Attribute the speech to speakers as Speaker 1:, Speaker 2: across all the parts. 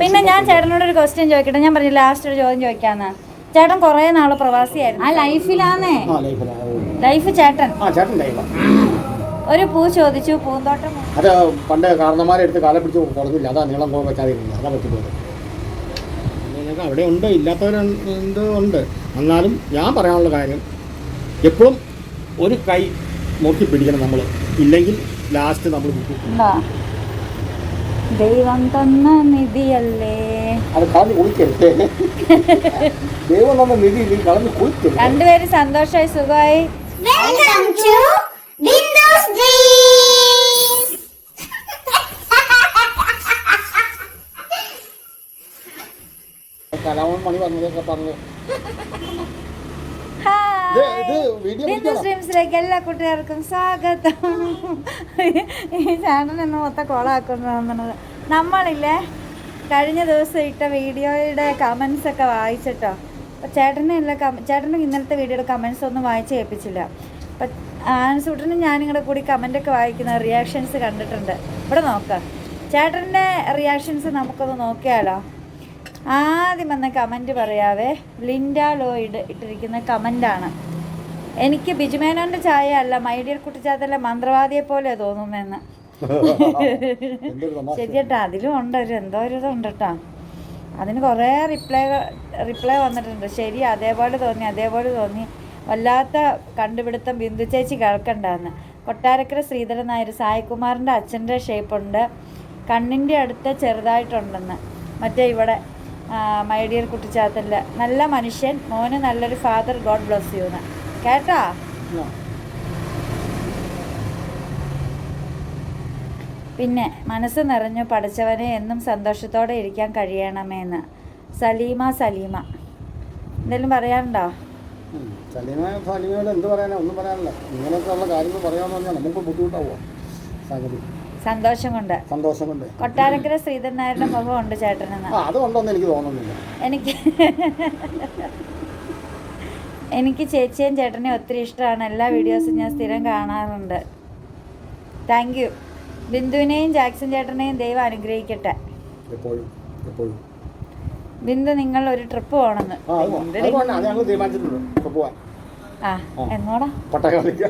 Speaker 1: പിന്നെ ഞാൻ ചേട്ടനോട് ഒരു ക്വസ്റ്റ്യൻ ചോദിക്കട്ടെ? ഞാൻ പറഞ്ഞു ലാസ്റ്റ് ഒരു ചോദ്യം ചോദിക്കാന്ന്. ചേട്ടൻ കുറേ നാൾ പ്രവാസിയായിരുന്നു. ആ ലൈഫിലാന്നേ? ലൈഫ് ചേട്ടൻ. ഒരു പൂ ചോദിച്ചു പൂന്തോട്ടം
Speaker 2: അത് പണ്ട് കാരണന്മാരെ എടുത്ത് കാലെ പിടിച്ച് അതാ നീളം പോകാൻ അതാ പറ്റിപ്പോയത്. അവിടെ ഉണ്ട് ഇല്ലാത്തവരുണ്ട് ഉണ്ട്. എന്നാലും ഞാൻ പറയാനുള്ള കാര്യം എപ്പോഴും ഒരു കൈ നോക്കി പിടിക്കണം നമ്മൾ ഇല്ലെങ്കിൽ ലാസ്റ്റ് നമ്മൾ
Speaker 1: ദൈവം തന്ന നിധിയല്ലേ?
Speaker 2: അത് കളഞ്ഞ് കുളിക്കരുത്. ദൈവം തന്ന നിധി നീ കളഞ്ഞ് കുളിക്കരുത്.
Speaker 1: രണ്ടുപേരും സന്തോഷമായി സുഖമായി.
Speaker 3: Welcome to Windows Dreams.
Speaker 2: കലാമൻ മണി പറഞ്ഞതൊക്കെ പറഞ്ഞു.
Speaker 1: ഹായ്. ബിന്ദു സ്ട്രീംസിലേക്ക് എല്ലാ കൂട്ടുകാർക്കും സ്വാഗതം. ഈ ചാനൽ എന്ന് മൊത്തം കോളാക്കുന്നത് നമ്മളില്ലേ കഴിഞ്ഞ ദിവസം ഇട്ട വീഡിയോയുടെ കമൻസ് ഒക്കെ വായിച്ചിട്ടോ? അപ്പോൾ ചേട്ടനെ എല്ലാ കമ ചേട്ടന് ഇന്നലത്തെ വീഡിയോയുടെ കമൻസ് ഒന്നും വായിച്ച് കേൾപ്പിച്ചില്ല അപ്പം ആൻസൂട്ടനും ഞാനിങ്ങനെ കൂടി കമന്റ് ഒക്കെ വായിക്കുന്ന റിയാക്ഷൻസ് കണ്ടിട്ടുണ്ട്. ഇവിടെ നോക്കാം. ചേട്ടന്റെ റിയാക്ഷൻസ് നമുക്കൊന്ന് നോക്കിയാലോ? ആദ്യം വന്ന കമന്റ് പറയാവേ ലിൻഡ ലോയിഡ് ഇട്ടിരിക്കുന്ന കമന്റാണ് എനിക്ക് ബിജുമേനോന്റെ ചായ അല്ല മൈഡിയർ കുട്ടിച്ചാത്തല്ല മന്ത്രവാദിയെ പോലെ
Speaker 2: തമാശ
Speaker 1: ശരിയട്ടാ അതിലും ഉണ്ട് ഒരു എന്തോ ഒരു ഇതുണ്ട് കേട്ടോ അതിന് കുറേ റിപ്ലൈ റിപ്ലൈ വന്നിട്ടുണ്ട്. ശരി അതേപോലെ തോന്നി അതേപോലെ തോന്നി. വല്ലാത്ത കണ്ടുപിടുത്തം ബിന്ദു ചേച്ചി കേൾക്കണ്ടെന്ന്. കൊട്ടാരക്കര ശ്രീധരൻ നായർ സായികുമാറിന്റെ അച്ഛന്റെ ഷേപ്പുണ്ട് കണ്ണിന്റെ അടുത്ത് ചെറുതായിട്ടുണ്ടെന്ന്. മറ്റേ ഇവിടെ മൈ ഡിയർ കുട്ടിച്ചാത്തല്ല നല്ല മനുഷ്യൻ മോന് നല്ലൊരു ഫാദർ ഗോഡ് ബ്ലസ് യു എന്ന് കേട്ടാ? പിന്നെ മനസ്സ് നിറഞ്ഞു പഠിച്ചവനെ എന്നും സന്തോഷത്തോടെ ഇരിക്കാൻ കഴിയണമെന്ന് സലീമ സലീമ. എന്തെങ്കിലും പറയാനുണ്ടോ?
Speaker 2: സലീമ സലീമയോട് എന്ത് പറയാനാ? ഒന്നും പറയാനില്ല. ഇങ്ങനെയൊക്കെ ഉള്ള കാര്യങ്ങൾ പറയാമെന്ന് പറഞ്ഞാൽ നമുക്ക് ബുദ്ധിമുട്ടാവുമോ? സംഗതി.
Speaker 1: സന്തോഷം കൊണ്ട്
Speaker 2: സന്തോഷം കൊണ്ട്
Speaker 1: കൊട്ടാരക്കര ശ്രീധരൻ നായരുടെ ഉണ്ട് ചേട്ടനെന്ന്.
Speaker 2: അത് എനിക്ക് തോന്നുന്നില്ല.
Speaker 1: എനിക്ക് എനിക്ക് ചേച്ചിയും ചേട്ടനെയും ഒത്തിരി ഇഷ്ടമാണ്. എല്ലാ വീഡിയോസും ഞാൻ സ്ഥിരം കാണാറുണ്ട്. താങ്ക് യു ബിന്ദുവിനെയും ജാക്സൺ ചേട്ടനെയും ദൈവം അനുഗ്രഹിക്കട്ടെ.
Speaker 2: എപ്പോഴും എപ്പോഴും.
Speaker 1: ബിന്ദു നിങ്ങൾ ഒരു ട്രിപ്പ് പോകണമെന്ന്.
Speaker 2: ആ പട്ടക്കാളിക്ക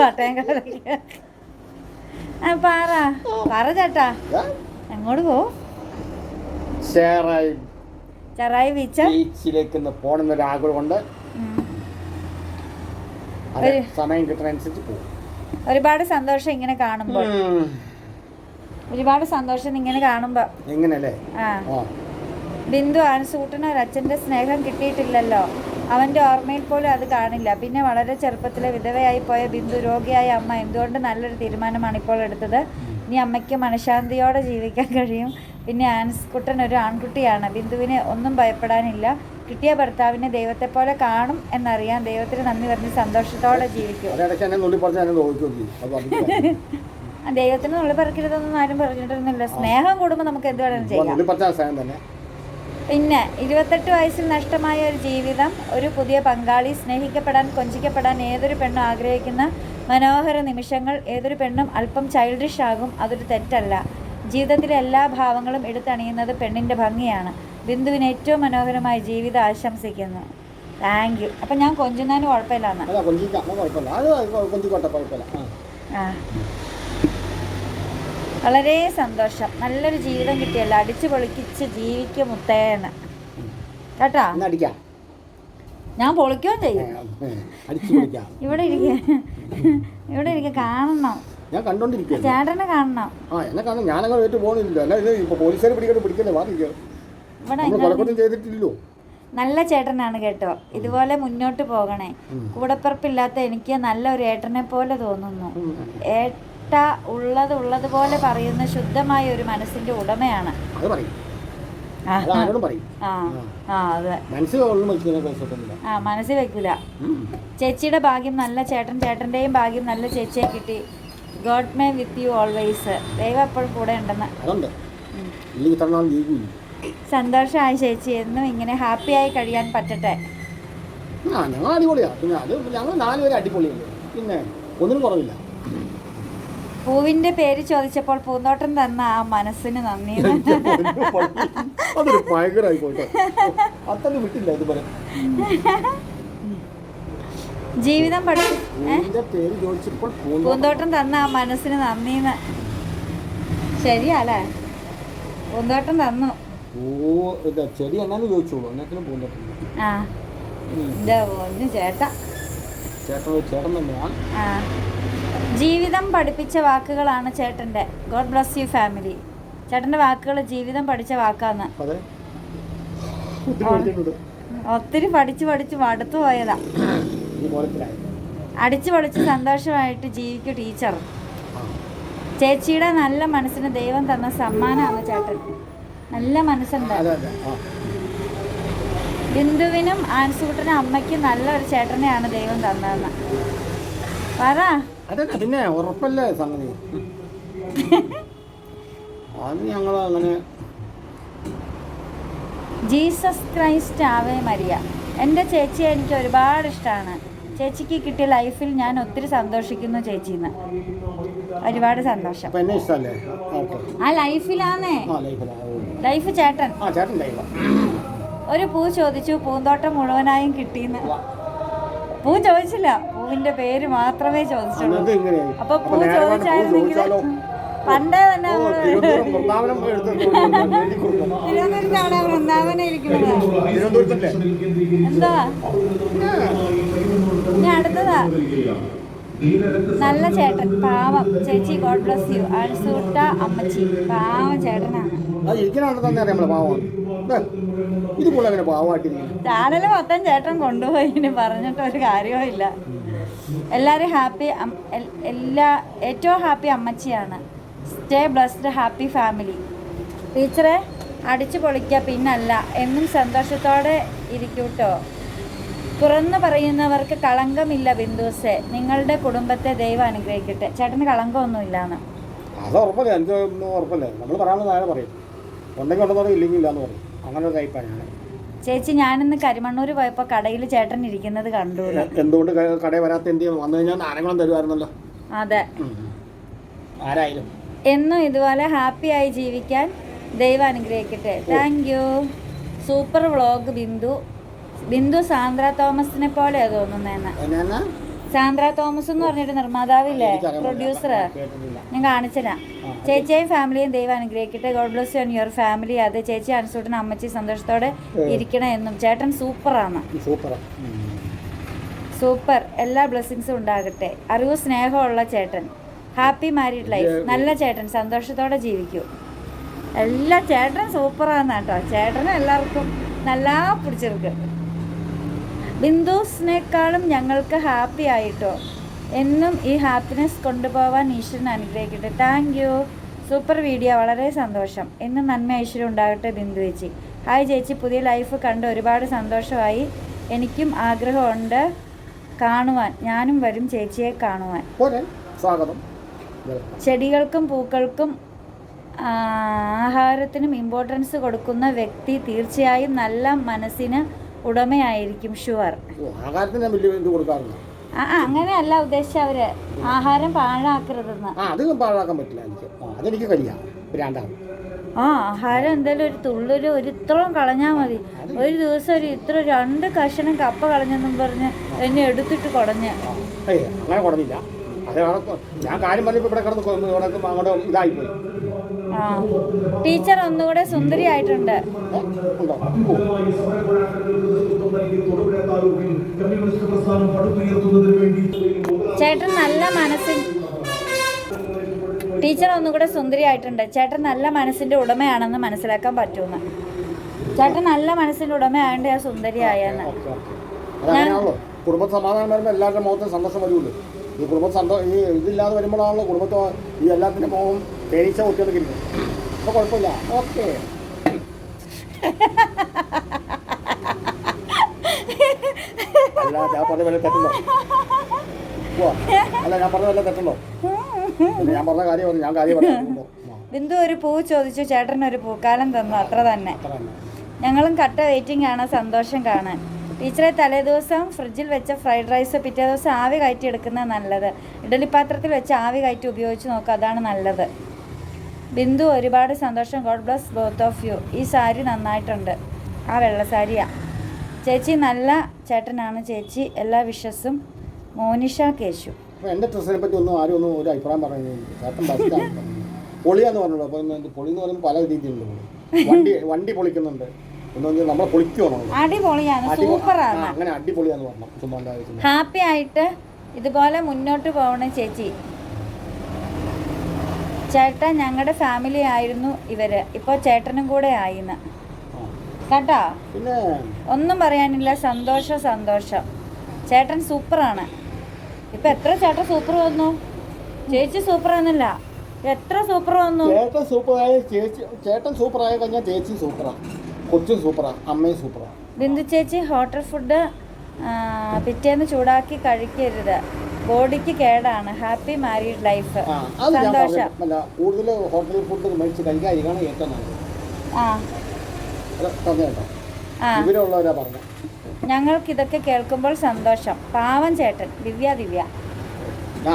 Speaker 1: പട്ടയം കളിക്ക. പാറ. പാറ ചേട്ടാ. എങ്ങോട്ട് പോ.
Speaker 2: ഷെയറായി
Speaker 1: ചെറായി ബീച്ച്.
Speaker 2: ബീച്ചിലേക്ക് ഒന്ന് പോകണമെന്നൊരു ആഗ്രഹം കൊണ്ട് അത്
Speaker 1: ഒരു-
Speaker 2: സമയം കിട്ടുന്നതനുസരിച്ച് പോകും
Speaker 1: ഒരുപാട് സന്തോഷം ഇങ്ങനെ കാണുമ്പോൾ ഒരുപാട് സന്തോഷം ഇങ്ങനെ കാണുമ്പോ.
Speaker 2: എങ്ങനെയല്ലേ?
Speaker 1: ആ.
Speaker 2: ആണ്
Speaker 1: ബിന്ദു ഒരു അച്ഛന്റെ സ്നേഹം കിട്ടിയിട്ടില്ലല്ലോ. അവന്റെ ഓർമ്മയിൽ പോലും അത് കാണില്ല. പിന്നെ വളരെ ചെറുപ്പത്തിലെ വിധവയായി പോയ ബിന്ദു രോഗിയായ അമ്മ എന്തുകൊണ്ട് നല്ലൊരു തീരുമാനമാണ് ഇപ്പോൾ എടുത്തത്? ഇനി അമ്മയ്ക്ക് മനഃശാന്തിയോടെ ജീവിക്കാൻ കഴിയും. പിന്നെ ആൻസ് കുട്ടൻ ഒരു ആൺകുട്ടിയാണ്. ബിന്ദുവിന് ഒന്നും ഭയപ്പെടാനില്ല. കിട്ടിയ ഭർത്താവിനെ ദൈവത്തെ പോലെ കാണും എന്നറിയാം ദൈവത്തിന് നന്ദി പറഞ്ഞ് സന്തോഷത്തോടെ ജീവിക്കും. ദൈവത്തിന് നുള്ളി പറക്കരുതെന്നൊന്നും ആരും പറഞ്ഞിട്ടൊന്നുമില്ല. സ്നേഹം കൂടുമ്പോൾ നമുക്ക് എന്ത് വേണമെങ്കിലും ചെയ്യാം
Speaker 2: നുള്ളി പറിച്ച സാധനം തന്നെ
Speaker 1: പിന്നെ ഇരുപത്തെട്ട് വയസ്സിൽ നഷ്ടമായ ഒരു ജീവിതം ഒരു പുതിയ പങ്കാളി സ്നേഹിക്കപ്പെടാൻ കൊഞ്ചിക്കപ്പെടാൻ ഏതൊരു പെണ്ണും ആഗ്രഹിക്കുന്ന മനോഹര നിമിഷങ്ങൾ ഏതൊരു പെണ്ണും അല്പം ചൈൽഡിഷ് ആകും അതൊരു തെറ്റല്ല. ജീവിതത്തിലെ എല്ലാ ഭാവങ്ങളും എടുത്തണിയുന്നത് പെണ്ണിന്റെ ഭംഗിയാണ്. ബിന്ദുവിന് ഏറ്റവും മനോഹരമായ ജീവിതം ആശംസിക്കുന്നു. താങ്ക് യു അപ്പം ഞാൻ കൊഞ്ചുന്നതിന് കുഴപ്പമില്ലാന്ന്.
Speaker 2: ആ.
Speaker 1: വളരെ സന്തോഷം. നല്ലൊരു ജീവിതം കിട്ടിയല്ലോ. അടിച്ചു പൊളിക്കിച്ച് ജീവിക്കും മുത്തേന്ന്. കേട്ടാ? ഞാൻ പൊളിക്കുകയും ചെയ്യും. ഇവിടെ ഇരിക്കുക ഇവിടെ ഇരിക്ക. കാണണം.
Speaker 2: ഞാൻ കണ്ടോണ്ടിരിക്കുകയാണ്
Speaker 1: ചേട്ടനെ കാണണം.
Speaker 2: ആ എന്നെ കാണാൻ ഞാനങ്ങനെ വീട്ടിൽ പോകുന്നില്ല അല്ല ഇത് ഇപ്പോൾ പോലീസുകാർ പിടിക്കട്ടെ പിടിക്കല്ലേ? വാദിക്കുക കൊലക്കൊന്നും ചെയ്തിട്ടില്ലല്ലോ.
Speaker 1: നല്ല ചേട്ടനാണ് കേട്ടോ. ഇതുപോലെ മുന്നോട്ട് പോകണേ. കൂടെപ്പറപ്പില്ലാത്ത എനിക്ക് നല്ല ഒരു ഏട്ടനെ പോലെ തോന്നുന്നു. ഏട്ട ഉള്ളത് ഉള്ളത് പോലെ പറയുന്ന ശുദ്ധമായ ഒരു മനസ്സിന്റെ ഉടമയാണ്.
Speaker 2: മനസ്സിൽ
Speaker 1: വെക്കൂല. ചേച്ചിയുടെ ഭാഗ്യം നല്ല ചേട്ടൻ ചേട്ടന്റെയും ഭാഗ്യം നല്ല ചേച്ചിയെ കിട്ടി. God may with you always ദൈവം എപ്പോഴും കൂടെ ഉണ്ടെന്ന്. സന്തോഷമായി ചേച്ചി. എന്നും ഇങ്ങനെ ഹാപ്പി ആയി കഴിയാൻ പറ്റട്ടെ.
Speaker 2: ഞങ്ങൾ അടിപൊളിയാണ് പിന്നെ അത് ഞങ്ങൾ നാല് പേര് അടിപൊളിയല്ലേ. പിന്നെ ഒന്നിനും കുറവില്ല.
Speaker 1: പൂവിന്റെ പേര് ചോദിച്ചപ്പോൾ പൂന്തോട്ടം തന്ന ആ മനസ്സിന് നന്ദി.
Speaker 2: അതൊരു അത്തന്നെ വിട്ടില്ല
Speaker 1: ജീവിതം
Speaker 2: പൂന്തോട്ടം
Speaker 1: തന്ന ആ മനസ്സിന് നന്ദിന്ന്. ശരിയല്ലേ? പൂന്തോട്ടം തന്നു.
Speaker 2: ചെടി ചോദിച്ചോളൂ പൂന്തോട്ടം
Speaker 1: ആ. എന്റെ ഒന്ന് ചേട്ടാ
Speaker 2: ചേട്ടൻ. ചേട്ടൻ തന്നെയാണ്
Speaker 1: ജീവിതം പഠിപ്പിച്ച വാക്കുകളാണ് ചേട്ടന്റെ ഗോഡ് ബ്ലസ് യു ഫാമിലി. ചേട്ടന്റെ വാക്കുകൾ ജീവിതം പഠിച്ച വാക്കാന്ന്.
Speaker 2: ഒത്തിരി
Speaker 1: പഠിച്ചു പഠിച്ച് പഠിച്ച് മടുത്തു പോയതാ. അടിച്ചു പൊളിച്ച് സന്തോഷമായിട്ട് ജീവിക്കൂ ടീച്ചർ. ചേച്ചിയുടെ നല്ല മനസ്സിന് ദൈവം തന്ന സമ്മാനമാണ് ചേട്ടൻ. നല്ല മനസ്സുണ്ട്. ബിന്ദുവിനും ആൻസുകുട്ടനും അമ്മയ്ക്കും നല്ലൊരു ചേട്ടനെയാണ് ദൈവം തന്നതെന്ന്. പറ.
Speaker 2: അതെ പിന്നെ ഉറപ്പല്ലേ സംഗതി? അത് ഞങ്ങൾ അങ്ങനെ
Speaker 1: ജീസസ് ക്രൈസ്റ്റ് ആവേ മരിയ. എന്റെ ചേച്ചിയെ എനിക്ക് ഒരുപാട് ഇഷ്ടമാണ് ചേച്ചിക്ക് കിട്ടിയ ലൈഫിൽ ഞാൻ ഒത്തിരി സന്തോഷിക്കുന്നു ചേച്ചിന്ന്. ഒരുപാട് സന്തോഷം. ആ ലൈഫിലാന്നേ. ലൈഫ് ചേട്ടൻ. ഒരു പൂ ചോദിച്ചു പൂന്തോട്ടം മുഴുവനായും കിട്ടിയെന്ന് പൂ ചോദിച്ചില്ല. പൂവിന്റെ പേര് മാത്രമേ ചോദിച്ചുള്ളൂ അപ്പൊ പൂ ചോദിച്ചായിരുന്നെങ്കിൽ? പണ്ടേ തന്നെ
Speaker 2: തിരുവനന്തപുരത്താണ് വൃന്ദാവനം
Speaker 1: ഇരിക്കുന്നത്. എന്താ? ഇനി അടുത്തതാ. നല്ല ചേട്ടൻ പാവം. ചേച്ചി ഗോഡ് ബ്ലസ് യു അഴ്സൂട്ട അമ്മച്ചി പാവം ചേട്ടനാണ്. ചാനൽ മൊത്തം ചേട്ടൻ കൊണ്ടുപോയി ഇനി പറഞ്ഞിട്ട് ഒരു കാര്യവും ഇല്ല എല്ലാവരും ഹാപ്പി എല്ലാ ഏറ്റവും happy അമ്മച്ചിയാണ്. Stay blessed happy family. ടീച്ചറെ അടിച്ചു പൊളിക്കുക പിന്നല്ല എന്നും സന്തോഷത്തോടെ ഇരിക്കൂട്ടോ. തുറന്നു പറയുന്നവർക്ക് കളങ്കമില്ല ബിന്ദുസെ. നിങ്ങളുടെ കുടുംബത്തെ ദൈവം അനുഗ്രഹിക്കട്ടെ. ചേട്ടന് കളങ്കമൊന്നുമില്ലാന്ന്.
Speaker 2: അത് ഉറപ്പല്ലേ? എനിക്ക് ഉറപ്പല്ലേ? നമ്മൾ പറയാനുള്ള പറയും. ഉണ്ടെങ്കിൽ ഉണ്ടെന്ന് ഇല്ലെങ്കിൽ ഇല്ലാന്ന് പറയും. അങ്ങനെ ഒരു ഞാൻ
Speaker 1: ചേച്ചി ഞാനിന്ന് കരിമണ്ണൂർ പോയപ്പോ കടയിൽ ചേട്ടൻ ഇരിക്കുന്നത് കണ്ടു.
Speaker 2: എന്തുകൊണ്ട് കടയിൽ വരാത്ത എന്ത് വന്നു കഴിഞ്ഞാൽ തരുമായിരുന്നല്ലോ.
Speaker 1: അതെ.
Speaker 2: ആരായാലും.
Speaker 1: എന്നും ഇതുപോലെ ഹാപ്പി ആയി ജീവിക്കാൻ ദൈവം അനുഗ്രഹിക്കട്ടെ. Thank you super vlog Bindu. Bindu Sandra തോമസിനെ പോലെയാ
Speaker 2: തോന്നുന്നേന്ന്.
Speaker 1: സാന്ദ്ര തോമസ് എന്ന് പറഞ്ഞൊരു നിർമ്മാതാവില്ലേ? പ്രൊഡ്യൂസർ ഞാൻ കാണിച്ചുതരാം ചേച്ചിയും ഫാമിലിയും ദൈവം അനുഗ്രഹിക്കട്ടെ. God bless you your family അത് ചേച്ചി അനുസൂട്ടൻ അമ്മച്ചി സന്തോഷത്തോടെ ഇരിക്കണം എന്നും. ചേട്ടൻ സൂപ്പറാണ്.
Speaker 2: Super
Speaker 1: super. എല്ലാ ബ്ലെസ്സിങ്സും ഉണ്ടാകട്ടെ. അറിവ് സ്നേഹമുള്ള ചേട്ടൻ. Happy married life. നല്ല ചേട്ടൻ. സന്തോഷത്തോടെ ജീവിക്കൂ. എല്ലാ ചേട്ടൻ സൂപ്പറാണ് കേട്ടോ. ചേട്ടനും എല്ലാവർക്കും നല്ല പിടിച്ചെടുക്ക് ബിന്ദുസിനേക്കാളും ഞങ്ങൾക്ക് ഹാപ്പി ആയിട്ടോ? എന്നും ഈ ഹാപ്പിനെസ് കൊണ്ടുപോകാൻ ഈശ്വരൻ അനുഗ്രഹിക്കട്ടെ. താങ്ക് യു സൂപ്പർ വീഡിയോ വളരെ സന്തോഷം. എന്നും നന്മ ഐശ്വര്യം ഉണ്ടാകട്ടെ ബിന്ദു ചേച്ചി. ഹായ് ചേച്ചി. പുതിയ ലൈഫ് കണ്ട് ഒരുപാട് സന്തോഷമായി. എനിക്കും ആഗ്രഹമുണ്ട് കാണുവാൻ. ഞാനും വരും ചേച്ചിയെ കാണുവാൻ.
Speaker 2: സ്വാഗതം.
Speaker 1: ചെടികൾക്കും പൂക്കൾക്കും ആഹാരത്തിനും ഇമ്പോർട്ടൻസ് കൊടുക്കുന്ന വ്യക്തി തീർച്ചയായും നല്ല മനസ്സിന് ഉടമയായിരിക്കും ഷുവർ
Speaker 2: ആഹാരത്തിന് വലിയ ഇത്
Speaker 1: ആ ആ, അങ്ങനെയല്ല ഉദ്ദേശിച്ച അവർ ആഹാരം പാഴാക്കരുതെന്ന്.
Speaker 2: ആ അത് പാഴാക്കാൻ പറ്റില്ല എനിക്ക്. ആ അതെനിക്ക് കഴിയാം. ഭ്രാന്താണ്
Speaker 1: ആ ആഹാരം എന്തായാലും ഒരു തുള്ളൊരു ഒരു ഇത്രയും കളഞ്ഞാൽ മതി. ഒരു ദിവസം ഒരു ഇത്ര രണ്ട് കഷണം കപ്പ കളഞ്ഞെന്നും പറഞ്ഞ് എന്നെ എടുത്തിട്ട് കുടഞ്ഞ്.
Speaker 2: ഏയ് അങ്ങനെ കുടഞ്ഞില്ല. ഞാൻ കാര്യം പറഞ്ഞപ്പോൾ ഇവിടെ കിടന്ന് ഇവിടെ അങ്ങോട്ട് ഇതായിപ്പോയി.
Speaker 1: ടീച്ചർ ഒന്നുകൂടെ സുന്ദരിയായിട്ടുണ്ട്.
Speaker 2: ആയിട്ടുണ്ട്
Speaker 1: ചേട്ടൻ നല്ല മനസ്സിൽ ടീച്ചർ ഒന്നുകൂടെ സുന്ദരിയായിട്ടുണ്ട്. ചേട്ടൻ നല്ല മനസ്സിന്റെ ഉടമയാണെന്ന് മനസ്സിലാക്കാൻ പറ്റുമെന്ന്. ചേട്ടൻ നല്ല മനസ്സിന്റെ ഉടമയായതുകൊണ്ട് ഞാൻ സുന്ദരിയായെന്ന്.
Speaker 2: കുടുംബ സമാധാനം വരുമ്പോൾ എല്ലാവരുടെ മുഖത്തും സന്തോഷം വരുമല്ലോ ഈ കുടുംബ സന്തോ ഈ ഇതില്ലാതെ വരുമ്പോഴാണല്ലോ കുടുംബത്തോ ഈ എല്ലാത്തിനും പോകും. തേനീച്ച കുട്ടികൾക്ക് ഇരിക്കും. അപ്പോൾ കുഴപ്പമില്ല. ഓക്കെ. അല്ല ഞാൻ പറഞ്ഞ വല്ല തെറ്റുണ്ടോ? അല്ല ഞാൻ പറഞ്ഞ വല്ല തെറ്റുണ്ടോ? ഞാൻ പറഞ്ഞ കാര്യം. ഞാൻ കാര്യം പറഞ്ഞു
Speaker 1: ബിന്ദു ഒരു പൂ ചോദിച്ചു. ചേട്ടൻ ഒരു പൂക്കാലം തന്നു. അത്ര തന്നെ. ഞങ്ങളും കട്ട വെയിറ്റിംഗ് ആണ് സന്തോഷം കാണാൻ. ടീച്ചറെ തലേദിവസം ഫ്രിഡ്ജിൽ വെച്ച ഫ്രൈഡ് റൈസ് പിറ്റേ ദിവസം ആവി കയറ്റി എടുക്കുന്നത് നല്ലത്. ഇഡലി പാത്രത്തിൽ വെച്ച് ആവി കയറ്റി ഉപയോഗിച്ച് നോക്കുക അതാണ് നല്ലത്. ബിന്ദു ഒരുപാട് സന്തോഷം. God bless both of you. ഈ സാരി നന്നായിട്ടുണ്ട്. ആ വെള്ള സാരിയാ. ചേച്ചി നല്ല ചേട്ടനാണ് ചേച്ചി. എല്ലാ വിഷസും മോനിഷ കേശു.
Speaker 2: എന്റെ ഡ്രസ്സിനെ പറ്റി ഒന്നും ആരും ഒന്നും ഒരു അഭിപ്രായം പറയുന്നില്ല. ചേട്ടൻ പൊളിയാന്ന് പറഞ്ഞല്ലോ അപ്പോൾ പൊളി എന്ന് പറയുമ്പോൾ പല രീതിയിലുണ്ട് വണ്ടി വണ്ടി പൊളിക്കുന്നുണ്ട്. നമ്മളെ പൊളിക്കുവാണോ
Speaker 1: അടിപൊളിയാണ് സൂപ്പറാണ്.
Speaker 2: അങ്ങനെ അടിപൊളിയാന്ന് പറഞ്ഞു ചുമ്മാ
Speaker 1: ഹാപ്പി ആയിട്ട് ഇതുപോലെ മുന്നോട്ട് പോകണം ചേച്ചി. ചേട്ടൻ ഞങ്ങളുടെ ഫാമിലി ആയിരുന്നു ഇവർ. ഇപ്പൊ ചേട്ടനും കൂടെ ആയിന്ന്. കേട്ടോ? ഒന്നും പറയാനില്ല സന്തോഷം സന്തോഷം. ചേട്ടൻ സൂപ്പറാണ്. ഇപ്പൊ എത്ര ചേട്ടൻ സൂപ്പർ വന്നു? ചേച്ചി സൂപ്പർ ആണെന്നില്ല എത്ര സൂപ്പർ വന്നു?
Speaker 2: ചേട്ടൻ സൂപ്പർ സൂപ്പറായ ചേച്ചി ചേട്ടൻ സൂപ്പറായ കഴിഞ്ഞാൽ ചേച്ചി സൂപ്പറാണ് കൊച്ചും സൂപ്പറാണ് അമ്മയും സൂപ്പറാണ്
Speaker 1: ബിന്ദു ചേച്ചി ഹോട്ടൽ ഫുഡ് പിറ്റേന്ന് ചൂടാക്കി കഴിക്കരുത്. ബോഡിക്ക് കേടാണ്. Happy married life. സന്തോഷം.
Speaker 2: കൂടുതൽ ഹോട്ടൽ ഫുഡ് മേടിച്ച് കഴിക്കാതിരിക്കാണ് ഏറ്റവും നല്ലത്.
Speaker 1: ഞങ്ങൾക്ക് ഇതൊക്കെ കേൾക്കുമ്പോൾ സന്തോഷം. പാവം ചേട്ടൻ ദിവ്യ ദിവ്യ.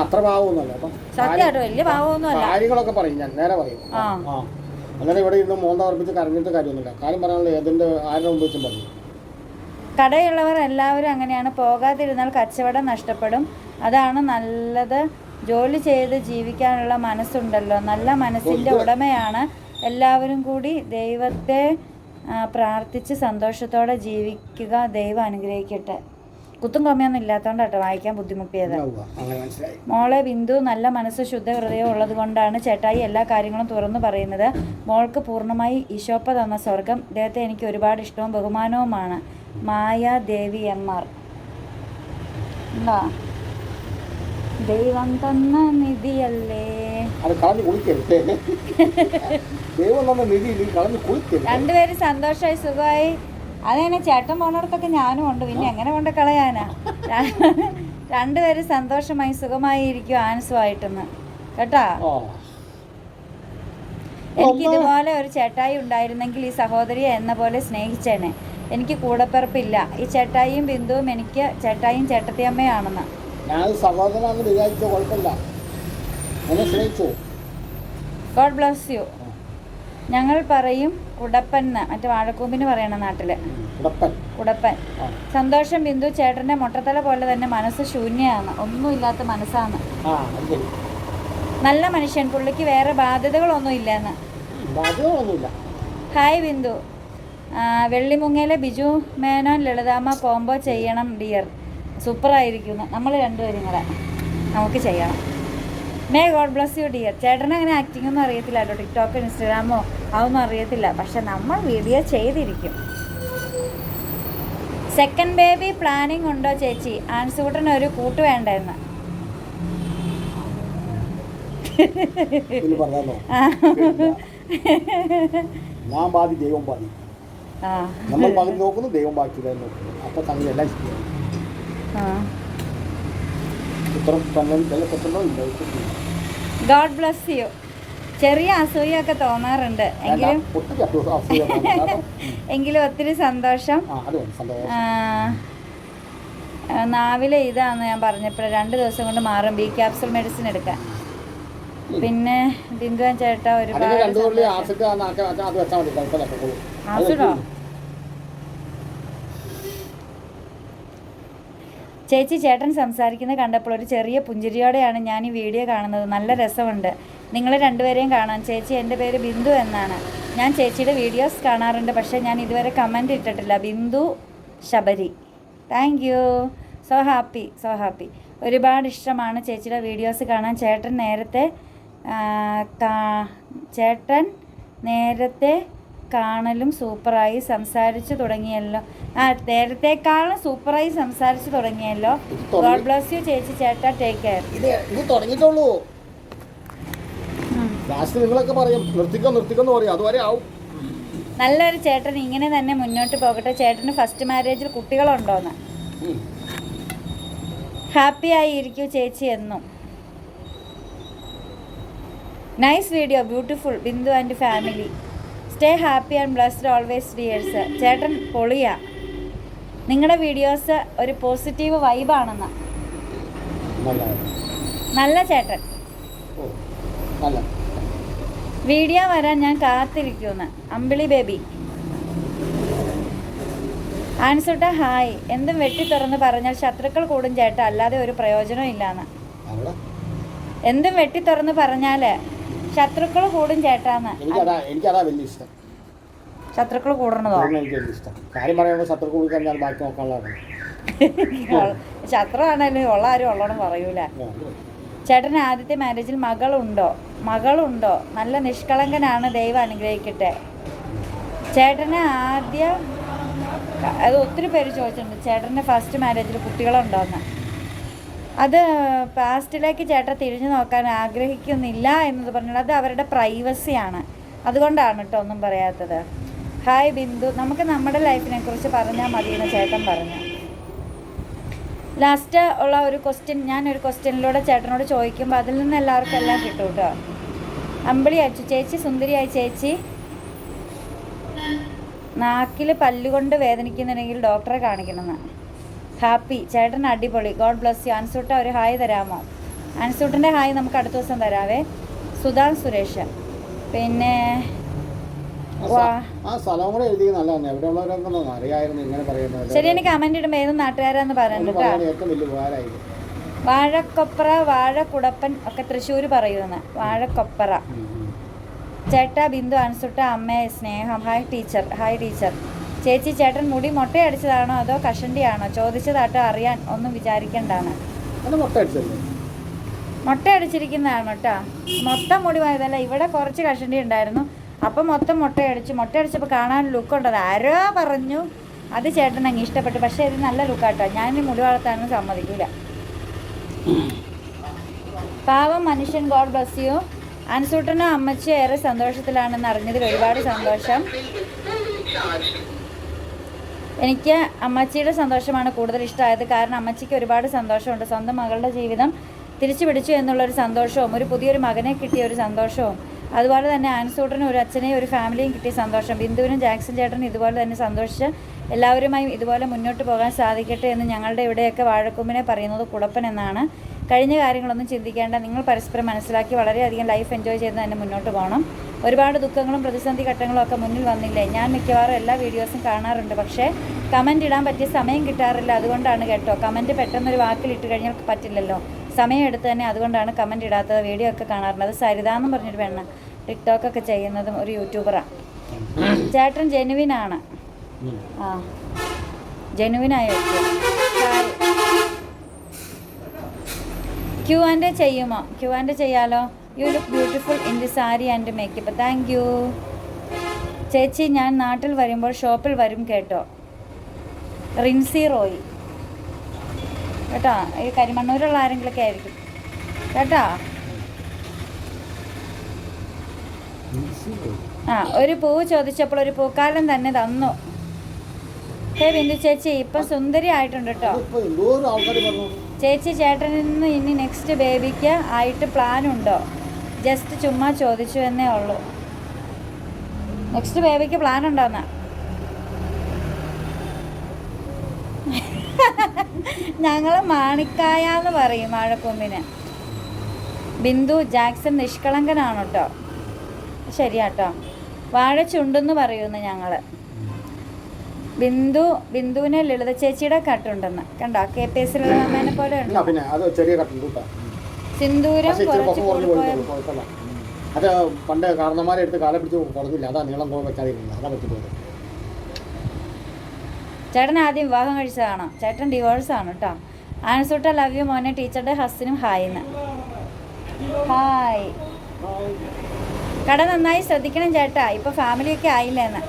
Speaker 2: അത്ര പാവമൊന്നുമല്ല
Speaker 1: സത്യമായിട്ട് വലിയ പാവമൊന്നുമല്ല.
Speaker 2: കാര്യങ്ങളൊക്കെ പറയും ഞാൻ നേരെ പറയും.
Speaker 1: ആ.
Speaker 2: അങ്ങനെ ഇവിടെ ഇരുന്ന് മോന്ത ഉറപ്പിച്ച് കരഞ്ഞിട്ട് കാര്യമൊന്നുമില്ല. കാര്യം പറയാനുള്ള ഏതിന്റെ ആരുടെ മുമ്പ് വെച്ചും പറഞ്ഞു.
Speaker 1: കടയുള്ളവർ എല്ലാവരും അങ്ങനെയാണ്. പോകാതിരുന്നാൽ കച്ചവടം നഷ്ടപ്പെടും. അതാണ് നല്ലത്. ജോലി ചെയ്ത് ജീവിക്കാനുള്ള മനസ്സുണ്ടല്ലോ. നല്ല മനസ്സിന്റെ ഉടമയാണ് എല്ലാവരും കൂടി. ദൈവത്തെ പ്രാർത്ഥിച്ച് സന്തോഷത്തോടെ ജീവിക്കുക ദൈവം അനുഗ്രഹിക്കട്ടെ. കുത്തും കൊമ്മയൊന്നും ഇല്ലാത്തതുകൊണ്ട് കേട്ടോ വായിക്കാൻ ബുദ്ധിമുട്ടിയത്. മോളെ ബിന്ദു നല്ല മനസ്സ് ശുദ്ധ ഹൃദയം ഉള്ളത് കൊണ്ടാണ് ചേട്ടായി എല്ലാ കാര്യങ്ങളും തുറന്നു പറയുന്നത്. മോൾക്ക് പൂർണമായി ഈശോപ്പ തന്ന സ്വർഗം ഇദ്ദേഹത്തെ എനിക്ക് ഒരുപാട് ഇഷ്ടവും ബഹുമാനവുമാണ്. മായ ദേവി എം ആർ എന്താ ദൈവം തന്ന നിധിയല്ലേ രണ്ടുപേരും സന്തോഷമായി സുഖമായി അതങ്ങനെ ചേട്ടൻ പോണടത്തൊക്കെ ഞാനും ഉണ്ട്. പിന്നെ എങ്ങനെ കൊണ്ട് കളയാനാ? രണ്ടുപേരും സന്തോഷമായി സുഖമായി ഇരിക്കും ആൻസുമായിട്ടെന്ന് കേട്ടാ? എനിക്ക് ഇതുപോലെ ഒരു ചേട്ടായി ഉണ്ടായിരുന്നെങ്കിൽ ഈ സഹോദരിയെ എന്ന പോലെ സ്നേഹിച്ചേനെ. എനിക്ക് കൂടപ്പിറപ്പില്ല. ഈ ചേട്ടായിയും ബിന്ദുവും എനിക്ക് ചേട്ടായിയും ചേട്ടത്തിയമ്മയാണെന്ന്
Speaker 2: ഞാൻ സഹോദരനാണെന്ന് വിചാരിച്ച കുഴപ്പമില്ല. എന്നെ സ്നേഹിച്ചു?
Speaker 1: God bless you. ഞങ്ങൾ പറയും കുടപ്പൻ മറ്റേ വാഴക്കൂമ്പിന് പറയണ നാട്ടിൽ.
Speaker 2: ഉടപ്പൻ.
Speaker 1: കുടപ്പൻ സന്തോഷം ബിന്ദു ചേട്ടന്റെ മുട്ടത്തല പോലെ തന്നെ മനസ്സ് ശൂന്യമാണ് ഒന്നുമില്ലാത്ത മനസ്സാണ്. നല്ല മനുഷ്യൻ പുള്ളിക്ക് വേറെ ബാധ്യതകളൊന്നും ഇല്ലെന്ന്. ഹായ് ബിന്ദു. വെള്ളിമുങ്ങയിലെ ബിജു മേനോൻ ലളിതാമ്മ കോംബോ ചെയ്യണം ഡിയർ. സൂപ്പറായിരിക്കുന്നു. നമ്മൾ രണ്ടുപേരും കൂടെ. നമുക്ക് ചെയ്യണം. May god bless you dear ചേട്ടൻ അങ്ങനെ ആക്ടിംഗ് ഒന്നും അറിയത്തില്ല കേട്ടോ. ടിക്ടോക്കോ ഇൻസ്റ്റാഗ്രാമോ അതൊന്നും അറിയത്തില്ല. പക്ഷെ നമ്മൾ വീഡിയോ ചെയ്തിരിക്കും. സെക്കൻഡ് ബേബി പ്ലാനിങ് ഉണ്ടോ ചേച്ചി? ആൻസൂട്ടന് ഒരു കൂട്ട് വേണ്ടായിരുന്നു.
Speaker 2: ഞാൻ ബാധി ദൈവം ബാധി നമ്മൾ പകുതി നോക്കുന്നു ദൈവം ബാക്കി നോക്കുന്നു. അപ്പോൾ തന്നെ എല്ലാം ഇത്ര തന്നെ കിട്ടുന്നോ ഇല്ല കിട്ടുന്നില്ല.
Speaker 1: ഗോഡ് ബ്ലസ് യു ചെറിയ അസൂയൊക്കെ തോന്നാറുണ്ട്. എങ്കിലും. എങ്കിലും ഒത്തിരി സന്തോഷം. നാവിലെ ഇതാന്ന് ഞാൻ പറഞ്ഞപ്പോൾ രണ്ട് ദിവസം കൊണ്ട് മാറും ബി ക്യാപ്സുൾ മെഡിസിൻ എടുക്കാൻ. പിന്നെ ബിന്ദുവാൻ ചേട്ടാ ഒരുപാട്.
Speaker 2: ആസിഡ് ആ നാക്ക വെച്ചാൽ അത് വെച്ചാൽ മതി കുഴപ്പമില്ല പൊക്കോളും. അത്
Speaker 1: ആസിഡോ
Speaker 2: വെക്കും.
Speaker 1: ചേച്ചി ചേട്ടൻ സംസാരിക്കുന്നത് കണ്ടപ്പോൾ ഒരു ചെറിയ പുഞ്ചിരിയോടെയാണ് ഞാൻ ഈ വീഡിയോ കാണുന്നത്. നല്ല രസമുണ്ട്. നിങ്ങൾ രണ്ടുപേരെയും കാണാൻ ചേച്ചി എന്റെ പേര് ബിന്ദു എന്നാണ്. ഞാൻ ചേച്ചിയുടെ വീഡിയോസ് കാണാറുണ്ട്. പക്ഷേ ഞാൻ ഇതുവരെ കമന്റ് ഇട്ടിട്ടില്ല. Bindu Sabari. Thank you. So happy so happy. ഒരുപാട് ഇഷ്ടമാണ് ചേച്ചിയുടെ വീഡിയോസ് കാണാൻ. ചേട്ടൻ നേരത്തെ ചേട്ടൻ നേരത്തെ കാണലും സൂപ്പറായി സംസാരിച്ചു തുടങ്ങിയല്ലോ. ആ നേരത്തെക്കാളും സൂപ്പറായി സംസാരിച്ചു തുടങ്ങിയല്ലോ. ഗോഡ് ബ്ലസ് യു ചേച്ചി ചേട്ടാ ടേക്ക് കെയർ
Speaker 2: ഇത് ഇത് തുടങ്ങിയിട്ടുള്ളൂ. ലാസ്റ്റ് നിങ്ങളൊക്കെ പറയും നിർത്തിക്കോ നിർത്തിക്കോ എന്ന് പറയും അതുവരെ ആവും.
Speaker 1: നല്ലൊരു ചേട്ടൻ ഇങ്ങനെ തന്നെ മുന്നോട്ട് പോകട്ടെ. ചേട്ടന് ഫസ്റ്റ് മാരേജിൽ കുട്ടികളുണ്ടോന്ന്. ഹാപ്പി ആയി ഇരിക്കൂ ചേച്ചി എന്നും. Nice video beautiful Bindu and family stay happy and blessed always dears ചേട്ടൻ പൊളിയ. നിങ്ങളുടെ വീഡിയോസ് ഒരു പോസിറ്റീവ് വൈബാണെന്ന്
Speaker 2: നല്ല
Speaker 1: ചേട്ടൻ. വീഡിയോ വരാൻ ഞാൻ കാത്തിരിക്കുന്നു. അമ്പിളി ബേബി ആൻസുട്ട ഹായ് എന്തും വെട്ടി തുറന്ന് പറഞ്ഞാൽ ശത്രുക്കൾ കൂടും ചേട്ട. അല്ലാതെ ഒരു പ്രയോജനവും ഇല്ലാന്ന്. എന്തും വെട്ടി തുറന്ന് പറഞ്ഞാൽ ശത്രുക്കൾ കൂടും ചേട്ടാന്ന്.
Speaker 2: എനിക്കതാ എനിക്കതാ വലിയ ഇഷ്ടം.
Speaker 1: ശത്രുക്കൾ കൂടണതോ?
Speaker 2: എനിക്ക് വലിയ ഇഷ്ടം. കാര്യം പറയുമ്പോൾ ശത്രുക്കൾ കൂടി കഴിഞ്ഞാൽ ബാക്കി നോക്കാനുള്ളതാണ്.
Speaker 1: ശത്രു ആണേലും ഉള്ള ആരും ഉള്ളോടും പറയൂല. ചേട്ടന് ആദ്യത്തെ മാരേജിൽ മകളുണ്ടോ? മകളുണ്ടോ? നല്ല നിഷ്കളങ്കനാണ് ദൈവം അനുഗ്രഹിക്കട്ടെ. ചേട്ടന് ആദ്യം അത് ഒത്തിരി പേര് ചോദിച്ചിട്ടുണ്ട് ചേട്ടന്റെ ഫസ്റ്റ് മാരേജിൽ കുട്ടികളുണ്ടോയെന്ന് അത് പാസ്റ്റിലേക്ക് ചേട്ടൻ തിരിഞ്ഞു നോക്കാൻ ആഗ്രഹിക്കുന്നില്ല എന്നത് പറഞ്ഞാൽ അത് അവരുടെ പ്രൈവസിയാണ് അതുകൊണ്ടാണ് കേട്ടോ ഒന്നും പറയാത്തത്. ഹായ് ബിന്ദു. നമുക്ക് നമ്മുടെ ലൈഫിനെ കുറിച്ച് പറഞ്ഞാൽ മതി എന്ന് ചേട്ടൻ പറഞ്ഞു. ലാസ്റ്റ് ഉള്ള ഒരു ക്വസ്റ്റ്യൻ ഞാൻ ഒരു ക്വസ്റ്റ്യനിലൂടെ ചേട്ടനോട് ചോദിക്കുമ്പോൾ അതിൽ നിന്ന് എല്ലാവർക്കും എല്ലാം കിട്ടും കേട്ടോ അമ്പിളി അയച്ചു ചേച്ചി സുന്ദരിയായി ചേച്ചി. നാക്കിൽ പല്ലുകൊണ്ട് വേദനിക്കുന്നുണ്ടെങ്കിൽ ഡോക്ടറെ കാണിക്കണമെന്ന്. ഹാപ്പി. ചേട്ടൻ അടിപൊളി. God bless U. അൻസൂട്ട ഒരു ഹായ് തരാമോ? അൻസൂട്ടിന്റെ ഹായ് നമുക്ക് അടുത്ത ദിവസം തരാവേ. സുധാൻ സുരേഷ്. പിന്നെ ശരി എനിക്ക് കമന്റ് ഇടുമ്പോ ഏത് നാട്ടുകാരാന്ന്
Speaker 2: പറയുന്നു
Speaker 1: വാഴക്കൊപ്ര വാഴക്കുടപ്പൻ ഒക്കെ തൃശ്ശൂർ പറയുന്ന. വാഴക്കൊപ്ര. ചേട്ടാ ബിന്ദു അൻസുട്ട അമ്മയെ സ്നേഹം. ഹായ് ടീച്ചർ ഹായ് ടീച്ചർ ചേച്ചി ചേട്ടൻ മുടി മൊട്ടയടിച്ചതാണോ അതോ കഷണ്ടിയാണോ? ചോദിച്ചതാട്ടോ അറിയാൻ ഒന്നും വിചാരിക്കണ്ടാണ് മുട്ടയടിച്ചിരിക്കുന്നതാണ് കേട്ടോ മൊത്തം മുടി പോയതല്ല? ഇവിടെ കുറച്ച് കഷണ്ടി ഉണ്ടായിരുന്നു. അപ്പം മൊത്തം മുട്ടയടിച്ചു. മുട്ടയടിച്ചപ്പോൾ കാണാൻ ലുക്ക് ഉണ്ടത്. ആരോ പറഞ്ഞു അത് ചേട്ടൻ അങ്ങ് ഇഷ്ടപ്പെട്ടു. പക്ഷേ ഇത് നല്ല ലുക്കാട്ടോ ഞാൻ ഈ മുടി വളർത്താനൊന്നും സമ്മതിക്കൂല. പാവം മനുഷ്യൻ. ഗോഡ് ബ്ലസ് യു അൻസൂട്ടനും അമ്മച്ചി ഏറെ സന്തോഷത്തിലാണെന്ന് അറിഞ്ഞതിൽ ഒരുപാട് സന്തോഷം. എനിക്ക് അമ്മച്ചിയുടെ സന്തോഷമാണ് കൂടുതൽ ഇഷ്ടമായത്. കാരണം അമ്മച്ചിക്ക് ഒരുപാട് സന്തോഷമുണ്ട്. സ്വന്തം മകളുടെ ജീവിതം തിരിച്ചു പിടിച്ചു എന്നുള്ളൊരു സന്തോഷവും ഒരു പുതിയൊരു മകനെ കിട്ടിയ ഒരു സന്തോഷവും അതുപോലെ തന്നെ ആൻസൂട്ടനും ഒരു അച്ഛനെയും ഒരു ഫാമിലിയും കിട്ടിയ സന്തോഷം ബിന്ദുവിനും ജാക്സൺ ചേട്ടനും ഇതുപോലെ തന്നെ സന്തോഷിച്ച് എല്ലാവരുമായും ഇതുപോലെ മുന്നോട്ട് പോകാൻ സാധിക്കട്ടെ എന്ന് ഞങ്ങളുടെ ഇവിടെയൊക്കെ വാഴക്കൊമ്പിനെ പറയുന്നത് കുഴപ്പൻ എന്നാണ്. കഴിഞ്ഞ കാര്യങ്ങളൊന്നും ചിന്തിക്കേണ്ട. നിങ്ങൾ പരസ്പരം മനസ്സിലാക്കി വളരെയധികം ലൈഫ് എൻജോയ് ചെയ്ത് തന്നെ മുന്നോട്ട് പോകണം. ഒരുപാട് ദുഃഖങ്ങളും പ്രതിസന്ധി ഘട്ടങ്ങളും ഒക്കെ മുന്നിൽ വന്നില്ലേ? ഞാൻ മിക്കവാറും എല്ലാ വീഡിയോസും കാണാറുണ്ട്. പക്ഷേ കമന്റ് ഇടാൻ പറ്റിയ സമയം കിട്ടാറില്ല. അതുകൊണ്ടാണ് കേട്ടോ. കമന്റ് പെട്ടെന്നൊരു വാക്കിൽ ഇട്ട് കഴിഞ്ഞാൽ പറ്റില്ലല്ലോ. സമയം എടുത്ത് തന്നെ അതുകൊണ്ടാണ് കമന്റ് ഇടാത്തത് വീഡിയോ ഒക്കെ കാണാറുണ്ട് അത് സരിത എന്ന് പറഞ്ഞൊരു പെണ്ണ് ടിക്ടോക്ക് ഒക്കെ ചെയ്യുന്നതും ഒരു യൂട്യൂബറാണ് ചേട്ടൻ ജെനുവിൻ ആണ്. ആ. ജെനുവിനായി ക്യൂ ആൻഡ് ചെയ്യുമോ? ക്യൂ ആൻഡ് ചെയ്യാലോ? You look beautiful in the sari and makeup thank you ചേച്ചി ഞാൻ നാട്ടിൽ വരുമ്പോൾ ഷോപ്പിൽ വരും കേട്ടോ. റിൻസി റോയി കേട്ടോ? ഈ കരിമണ്ണൂരുള്ള ആരെങ്കിലൊക്കെ ആയിരിക്കും. കേട്ടോ? ആ ഒരു പൂവ് ചോദിച്ചപ്പോൾ ഒരു പൂക്കാലം തന്നെ തന്നു. ഹേ ബിന്ദു ചേച്ചി ഇപ്പൊ സുന്ദരി ആയിട്ടുണ്ട് കേട്ടോ. ചേച്ചി ചേട്ടനിൽ നിന്ന് ഇനി നെക്സ്റ്റ് ബേബിക്ക് ആയിട്ട് പ്ലാൻ ഉണ്ടോ? ജസ്റ്റ് ചുമ്മാ ചോദിച്ചു എന്നേ ഉള്ളൂ. നെക്സ്റ്റ് ബേബിക്ക് പ്ലാൻ ഉണ്ടോന്ന? ഞങ്ങൾ മാണിക്കായ എന്ന് പറയും വാഴക്കൊമ്പിന് ബിന്ദു ജാക്സൺ നിഷ്കളങ്കനാണ് കേട്ടോ ശരിയാട്ടോ. വാഴ ചുണ്ടെന്ന് പറയുന്നു ഞങ്ങൾ ബിന്ദു ബിന്ദുവിനെ ലളിത ചേച്ചിയുടെ കട്ടുണ്ടെന്ന് കണ്ടോ? കെ പി എസ് ലളിതമ്മേനെ പോലെ ഉണ്ടോ
Speaker 2: പിന്നെ അത് ചെറിയ കട്ടുണ്ട് കേട്ടോ.
Speaker 1: സിന്ദൂരം കുറച്ച്
Speaker 2: കുഴപ്പമില്ല അത് പണ്ട് കാരണന്മാരെ എടുത്ത് കാല പിടിച്ച് കുറഞ്ഞില്ല അതാ നീളം പോയി വെച്ചാതിരുന്നത് അതാ പറ്റിപ്പോയത്.
Speaker 1: ചേട്ടൻ ആദ്യം വിവാഹം കഴിച്ചതാണ് ചേട്ടൻ ഡിവോഴ്സ് ആണ് കേട്ടോ ആൻസൂട്ട ലവ് യു മോനെ ടീച്ചറുടെ ഹസ്സിനും ഹായ് എന്ന് ഹായ് കട നന്നായി ശ്രദ്ധിക്കണം ചേട്ടാ. ഇപ്പൊ ഫാമിലിയൊക്കെ ആയില്ലേന്ന്.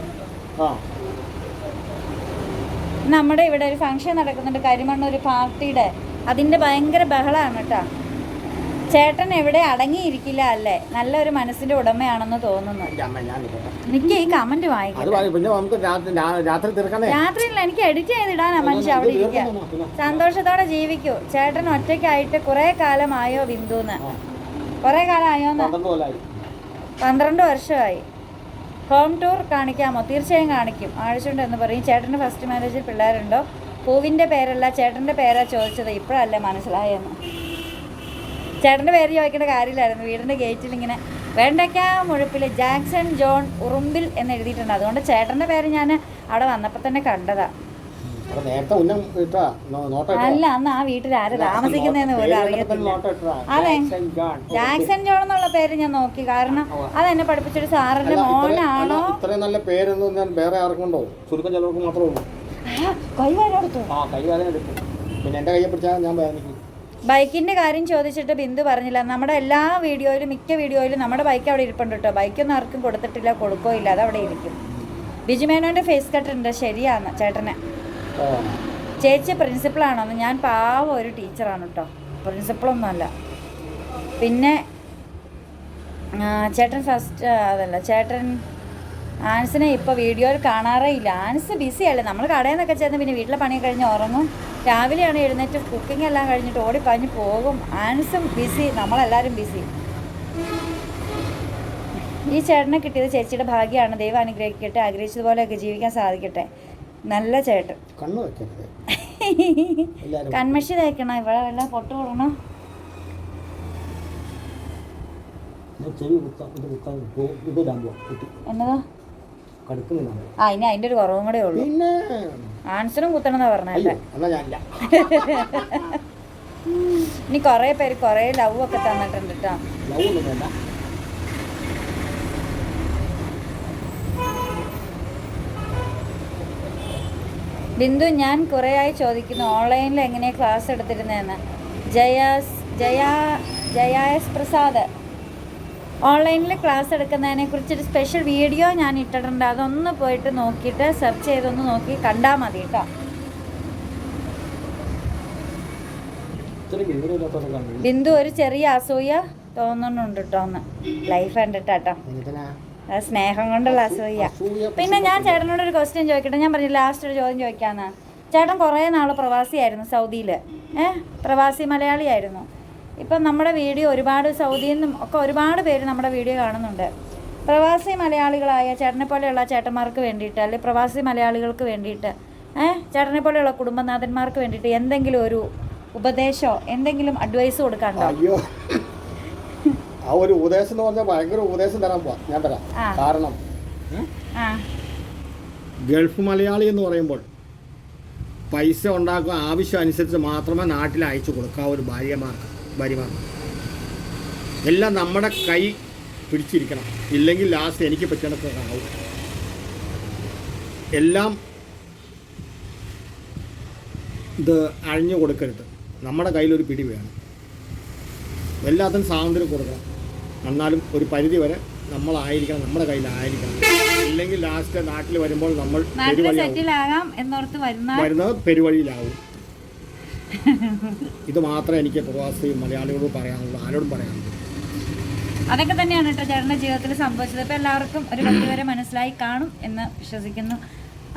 Speaker 1: നമ്മുടെ ഇവിടെ ഒരു ഫംഗ്ഷൻ നടക്കുന്നുണ്ട് കരിമണ്ണൂർ പാർട്ടിയുടെ. അതിന്റെ ഭയങ്കര ബഹളമാണ് കേട്ടോ ചേട്ടൻ എവിടെ അടങ്ങിയിരിക്കില്ല അല്ലേ? നല്ലൊരു മനസ്സിന്റെ ഉടമയാണെന്ന് തോന്നുന്നു. എനിക്ക് ഈ കമന്റ് വായിക്കാം.
Speaker 2: പറയും പിന്നെ നമുക്ക് രാത്രി രാ- രാത്രി തീർക്കണേ
Speaker 1: രാത്രിയില്ല എനിക്ക് എഡിറ്റ് ചെയ്തിടാനാ മനുഷ്യ അവിടെ ഇരിക്കാം. സന്തോഷത്തോടെ ജീവിക്കൂ. ചേട്ടൻ ഒറ്റയ്ക്കായിട്ട് കുറെ കാലമായോ ബിന്ദുന്ന്? കുറെ കാലമായോന്ന്?
Speaker 2: പന്ത്രണ്ട്
Speaker 1: പന്ത്രണ്ട് വർഷമായി. ഹോം ടൂർ കാണിക്കാമോ? തീർച്ചയായും കാണിക്കും. ആഴ്ചയുണ്ട് എന്ന് പറയും. ചേട്ടന്റെ ഫസ്റ്റ് മാരേജിൽ പിള്ളേരുണ്ടോ? പൂവിന്റെ പേരല്ല ചേട്ടന്റെ പേരാ ചോദിച്ചത്. ഇപ്പോഴല്ലേ മനസ്സിലായെന്ന്. ചേട്ടന്റെ പേര് ചോദിക്കേണ്ട കാര്യമില്ലായിരുന്നു. വീടിന്റെ ഗേറ്റിൽ ഇങ്ങനെ വേണ്ടയ്ക്ക മുഴുപ്പിൽ ജാക്സൺ ജോൺ ഉറുമ്പിൽ എന്ന് എഴുതിയിട്ടുണ്ട്. അതുകൊണ്ട് ചേട്ടന്റെ പേര് ഞാൻ അവിടെ വന്നപ്പോൾ തന്നെ കണ്ടതാ.
Speaker 2: അവിടെ നേരത്തെ ഉന്നം ഇട്ടാ? നോ- നോട്ട ഇട്ടാ.
Speaker 1: അല്ല അന്ന് ആ വീട്ടിൽ ആര് താമസിക്കുന്നതെന്ന് പോലും അറിയത്തില്ല. അതെ.
Speaker 2: Jackson John.
Speaker 1: എന്നുള്ള പേര് ഞാൻ നോക്കി. കാരണം അത് എന്നെ പഠിപ്പിച്ചൊരു സാറിന്റെ മോനാണോ?
Speaker 2: ഇത്രയും നല്ല പേരൊന്നും ഞാൻ വേറെ ആർക്കുണ്ടോ ചുരുക്കം ചിലർക്ക് മാത്രമേ ഉള്ളൂ. ആ കൈ വേദന എടുക്കും. പിന്നെ എന്റെ കയ്യെ പിടിച്ചാൽ ഞാൻ വേദനിക്കും.
Speaker 1: ബൈക്കിന്റെ കാര്യം ചോദിച്ചിട്ട് ബിന്ദു പറഞ്ഞില്ല. നമ്മുടെ എല്ലാ വീഡിയോയിലും മിക്ക വീഡിയോയിലും നമ്മുടെ ബൈക്ക് അവിടെ ഇരിപ്പുണ്ട് കേട്ടോ. ബൈക്കൊന്നും ആർക്കും കൊടുത്തിട്ടില്ല കൊടുക്കോ ഇല്ല അത് അവിടെ ഇരിക്കും. ബിജുമേനോന്റെ ഫേസ് കട്ട് ഉണ്ട് ശരിയാണ് ചേട്ടനെ. ചേച്ചി പ്രിൻസിപ്പളാണോന്ന് ഞാൻ പാവം ഒരു ടീച്ചറാണ് കേട്ടോ. പ്രിൻസിപ്പളൊന്നുമല്ല പിന്നെ ചേട്ടൻ ഫസ്റ്റ് അതല്ല ചേട്ടൻ ആൻസിനെ ഇപ്പോൾ വീഡിയോയിൽ കാണാറേ ഇല്ല. ആൻസ് ബിസിയല്ലേ നമ്മൾ കടയിൽ നിന്നൊക്കെ ചെന്ന് പിന്നെ വീട്ടിലെ പണി കഴിഞ്ഞ് ഉറങ്ങും. രാവിലെയാണ് എഴുന്നേറ്റ് കുക്കിംഗ് എല്ലാം കഴിഞ്ഞിട്ട് ഓടി ഓടിപ്പാഞ്ഞ് പോകും. ആൻസും ബിസി നമ്മളെല്ലാവരും ബിസി ഈ ചേട്ടനെ കിട്ടിയത് ചേച്ചിയുടെ ഭാഗ്യമാണ്. ദൈവം അനുഗ്രഹിക്കട്ടെ ആഗ്രഹിച്ചതുപോലെയൊക്കെ ജീവിക്കാൻ സാധിക്കട്ടെ. നല്ല ചേട്ടൻ. കൺമഷി തേക്കണം? ഇവിടെ വല്ല പൊട്ട് കൊടുക്കണം എന്നതാ? ആ ഇനി അതിന്റെ ഒരു കുറവും കൂടെ ഉള്ളൂ.
Speaker 2: പിന്നെ
Speaker 1: ആൻസറും കുത്തണമെന്നാ പറഞ്ഞല്ലേ ഇനി കൊറേ പേര് കൊറേ ലവ് ഒക്കെ തന്നിട്ടുണ്ട് കേട്ടോ ബിന്ദു ഞാൻ കുറേയായി ചോദിക്കുന്നു ഓൺലൈനിൽ എങ്ങനെയാണ് ക്ലാസ് എടുത്തിരുന്നതെന്ന് ജയാസ് ജയാ ജയാസ് പ്രസാദ്. ഓൺലൈനിൽ ക്ലാസ് എടുക്കുന്നതിനെ കുറിച്ചൊരു സ്പെഷ്യൽ വീഡിയോ ഞാൻ ഇട്ടിട്ടുണ്ട്. അതൊന്ന് പോയിട്ട് നോക്കിയിട്ട് സെർച്ച് ചെയ്തൊന്ന് നോക്കി കണ്ടാൽ മതി കേട്ടോ. ബിന്ദു ഒരു ചെറിയ അസൂയ തോന്നുന്നുണ്ട് കേട്ടോ ഒന്ന്. ലൈഫ് കണ്ടിട്ടാട്ടോ സ്നേഹം കൊണ്ടുള്ള അസൂയ.
Speaker 2: അസൂയ
Speaker 1: പിന്നെ ഞാൻ ചേട്ടനോട് ഒരു ക്വസ്റ്റ്യൻ ചോദിക്കട്ടെ? ഞാൻ പറഞ്ഞു ലാസ്റ്റ് ഒരു ചോദ്യം ചോദിക്കാന്ന്. ചേട്ടൻ കുറേ നാൾ പ്രവാസിയായിരുന്നു സൗദിയിൽ ഏഹ് പ്രവാസി മലയാളിയായിരുന്നു ഇപ്പം നമ്മുടെ വീഡിയോ ഒരുപാട് സൗദിയിൽ നിന്നും ഒക്കെ ഒരുപാട് പേര് നമ്മുടെ വീഡിയോ കാണുന്നുണ്ട്. പ്രവാസി മലയാളികളായ ചേട്ടനെ പോലെയുള്ള ചേട്ടന്മാർക്ക് വേണ്ടിയിട്ട് അല്ലെങ്കിൽ പ്രവാസി മലയാളികൾക്ക് വേണ്ടിയിട്ട് ഏഹ് ചേട്ടനെ പോലെയുള്ള കുടുംബനാഥന്മാർക്ക് വേണ്ടിയിട്ട് എന്തെങ്കിലും ഒരു ഉപദേശമോ എന്തെങ്കിലും അഡ്വൈസ് കൊടുക്കാനുണ്ടോ?
Speaker 2: അയ്യോ. ആ ഒരു ഉപദേശം എന്ന് പറഞ്ഞാൽ ഭയങ്കര ഉപദേശം തരാൻ പോവാ. ഞാൻ തരാം.
Speaker 1: ആ.
Speaker 2: കാരണം
Speaker 1: ആ.
Speaker 2: ഗൾഫ് മലയാളി എന്ന് പറയുമ്പോൾ പൈസ ഉണ്ടാക്കുക ആവശ്യം അനുസരിച്ച് മാത്രമേ നാട്ടിൽ അയച്ചു കൊടുക്കാവൂ ഒരു ഭാര്യമാർക്ക്. ഭാര്യമാർക്ക് എല്ലാം നമ്മുടെ കൈ പിടിച്ചിരിക്കണം. ഇല്ലെങ്കിൽ ലാസ്റ്റ് എനിക്ക് പറ്റണക്കാവും എല്ലാം ഇത് അഴിഞ്ഞു കൊടുക്കരുത്. നമ്മുടെ കയ്യിലൊരു പിടി വേണം. എല്ലാത്തിനും സ്വാതന്ത്ര്യം കൊടുക്കണം. എന്നാലും ഒരു പരിധി വരെ നമ്മളായിരിക്കണം നമ്മുടെ കയ്യിലായിരിക്കണം ഇല്ലെങ്കിൽ ലാസ്റ്റ് നാട്ടിൽ വരുമ്പോൾ നമ്മൾ വരുന്നത് പെരുവഴിയിലാവും. ഇത് മാത്രമേ എനിക്ക് പ്രവാസി മലയാളികളോട് പറയാനുള്ളൂ ആരോടും പറയാനുള്ളൂ.
Speaker 1: അതൊക്കെ തന്നെയാണ് കേട്ടോ ചേട്ടന്റെ ജീവിതത്തിൽ സംഭവിച്ചത്. ഇപ്പം എല്ലാവർക്കും ഒരു പരിധി വരെ മനസ്സിലായി കാണും എന്ന് വിശ്വസിക്കുന്നു.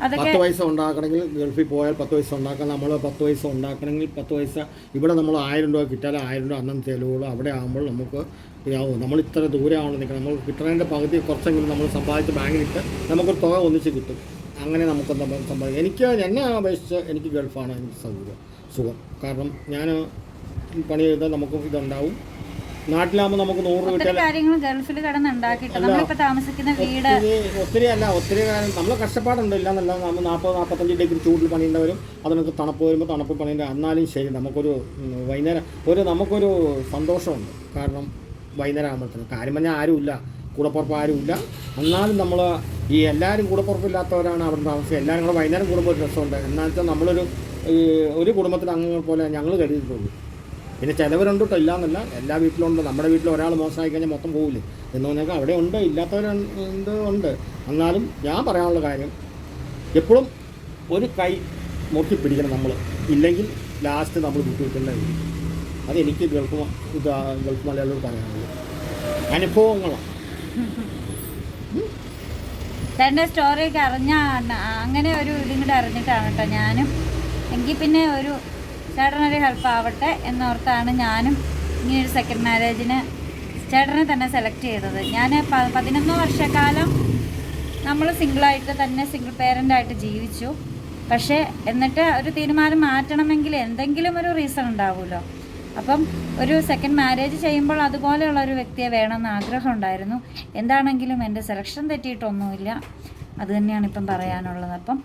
Speaker 1: അതൊക്കെ
Speaker 2: പത്ത് പൈസ ഉണ്ടാക്കണമെങ്കിൽ ഗൾഫിൽ പോയാൽ പത്ത് പൈസ ഉണ്ടാക്കാൻ നമ്മൾ പത്ത് പൈസ ഉണ്ടാക്കണമെങ്കിൽ പത്ത് പൈസ. ഇവിടെ നമ്മൾ ആയിരം രൂപ കിട്ടിയാൽ ആയിരം രൂപ അന്നം ചെലവുള്ളൂ അവിടെ ആകുമ്പോൾ നമുക്ക് ഇതാവും. നമ്മൾ ഇത്ര ദൂരെ നിൽക്കുന്നത് നിൽക്കണം. നമ്മൾ കിട്ടുന്നതിന്റെ പകുതി കുറച്ചെങ്കിലും നമ്മൾ സമ്പാദിച്ച് ബാങ്കിലിട്ട് നമുക്കൊരു തുക ഒന്നിച്ച് കിട്ടും. അങ്ങനെ നമുക്ക് സമ്പാദിക്കാം എനിക്ക് എന്നെ അപേക്ഷിച്ച് എനിക്ക് ഗൾഫാണ് എനിക്ക് സൗകര്യം. സുഖം. കാരണം ഞാൻ പണി ചെയ്താൽ നമുക്ക് ഇതുണ്ടാവും. നാട്ടിലാകുമ്പോൾ നമുക്ക് നൂറ് കിട്ടിയാൽ
Speaker 1: ഗൾഫിൽ. നമ്മളിപ്പോൾ താമസിക്കുന്ന വീട്
Speaker 2: ഒത്തിരി അല്ല ഒത്തിരി കാര്യം. നമ്മൾ കഷ്ടപ്പാടുണ്ട് ഇല്ലെന്നല്ല നമ്മൾ നാൽപ്പത് നാൽപ്പത്തഞ്ച് ഡിഗ്രി ചൂടിൽ പണിയേണ്ടവരും അതിനൊക്കെ തണുപ്പ് വരുമ്പോൾ തണുപ്പ് പണിയേണ്ട എന്നാലും ശരി നമുക്കൊരു വൈകുന്നേരം ഒരു നമുക്കൊരു സന്തോഷമുണ്ട്. കാരണം വൈകുന്നേരം ആകുമ്പോഴത്തേനും കാര്യം പറഞ്ഞാൽ ആരുമില്ല. കൂടപ്പുറപ്പ് ആരുമില്ല. എന്നാലും നമ്മൾ ഈ എല്ലാവരും കൂടപ്പുറപ്പില്ലാത്തവരാണ് അവിടെ താമസിക്കുക. എല്ലാവരും കൂടെ വൈകുന്നേരം കൂടുമ്പോൾ ഒരു രസമുണ്ട്. എന്നാൽ വെച്ചാൽ നമ്മളൊരു ഒരു കുടുംബത്തിലെ അംഗങ്ങൾ പോലെ ഞങ്ങൾ കരുതിയിട്ടുള്ളൂ. പിന്നെ ചിലവരുണ്ടോ ഇല്ല എന്നല്ല എല്ലാ വീട്ടിലുണ്ട്. നമ്മുടെ വീട്ടിൽ ഒരാൾ മോശമായി കഴിഞ്ഞാൽ മൊത്തം പോകില്ലേ എന്ന് പറഞ്ഞാൽ അവിടെ ഉണ്ട് ഇല്ലാത്തവരുണ്ട് ഉണ്ട്? എന്നാലും ഞാൻ പറയാനുള്ള കാര്യം എപ്പോഴും ഒരു കൈ മുറുക്കി പിടിക്കണം നമ്മൾ ഇല്ലെങ്കിൽ ലാസ്റ്റ് നമ്മൾ വിട്ടുവിട്ടേണ്ടി വരും അതെനിക്ക് ഗൾഫ് ഇത് ഗൾഫ് മലയാളികൾ പറയാനുള്ളത്. അനുഭവങ്ങളാണ്
Speaker 1: ചേട്ടന്റെ സ്റ്റോറിയൊക്കെ അറിഞ്ഞ അങ്ങനെ ഒരു ഇതും കൂടെ അറിഞ്ഞിട്ടാണ് കേട്ടോ ഞാനും. എങ്കിൽ പിന്നെ ഒരു ചേട്ടനൊരു ഹെൽപ്പ് ആവട്ടെ എന്നോർത്താണ് ഞാനും ഇങ്ങനെ ഒരു സെക്കൻഡ് മാരേജിന് ചേട്ടനെ തന്നെ സെലക്ട് ചെയ്തത്. ഞാൻ പതിനൊന്ന് വർഷക്കാലം നമ്മൾ സിംഗിളായിട്ട് തന്നെ സിംഗിൾ പേരന്റായിട്ട് ജീവിച്ചു. പക്ഷേ എന്നിട്ട് ഒരു തീരുമാനം മാറ്റണമെങ്കിൽ എന്തെങ്കിലും ഒരു റീസൺ ഉണ്ടാവുമല്ലോ. അപ്പം ഒരു സെക്കൻഡ് മാരേജ് ചെയ്യുമ്പോൾ അതുപോലെയുള്ള ഒരു വ്യക്തിയെ വേണമെന്ന് ആഗ്രഹം ഉണ്ടായിരുന്നു. എന്താണെങ്കിലും എന്റെ സെലക്ഷൻ തെറ്റിയിട്ടൊന്നുമില്ല. അതുതന്നെയാണ് ഇപ്പം പറയാനുള്ളത്. അപ്പം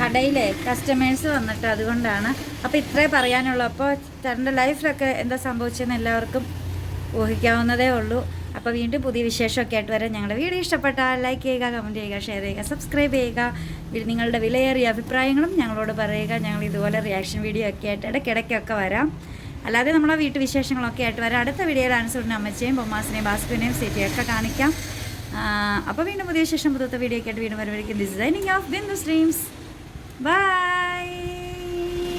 Speaker 1: കടയിലെ കസ്റ്റമേഴ്സ് വന്നിട്ട് അതുകൊണ്ടാണ്. അപ്പോൾ ഇത്രേ പറയാനുള്ളൂ. അപ്പോൾ ചേട്ടന്റെ ലൈഫിലൊക്കെ എന്താ സംഭവിച്ചതെന്ന് എല്ലാവർക്കും ഊഹിക്കാവുന്നതേ ഉള്ളൂ. അപ്പോൾ വീണ്ടും പുതിയ വിശേഷമൊക്കെ ആയിട്ട് വരാം ഞങ്ങളുടെ വീഡിയോ ഇഷ്ടപ്പെട്ടാൽ ലൈക്ക് ചെയ്യുക കമന്റ് ചെയ്യുക ഷെയർ ചെയ്യുക സബ്സ്ക്രൈബ് ചെയ്യുക. നിങ്ങളുടെ വിലയേറിയ അഭിപ്രായങ്ങളും ഞങ്ങളോട് പറയുക. ഞങ്ങൾ ഇതുപോലെ റിയാക്ഷൻ വീഡിയോ ഒക്കെ ആയിട്ട് ഇടയ്ക്കിടയ്ക്കൊക്കെ വരാം. അല്ലാതെ നമ്മളെ വീട്ടു വിശേഷങ്ങളൊക്കെ ആയിട്ട് വരാം. അടുത്ത വീഡിയോയിൽ അനുസരിച്ച് അമ്മച്ചയും ബൊമ്മാസിനെയും ബാസ്കുവിനെയും ഒക്കെ കാണിക്കാം. അപ്പോൾ വീണ്ടും പുതിയ ശേഷം പുതുത്ത വീഡിയോ ഒക്കെ ആയിട്ട് വീണ്ടും വരവേക്കും designing of Bindu streams bye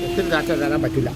Speaker 2: ഒത്തിരി തരാൻ പറ്റില്ല.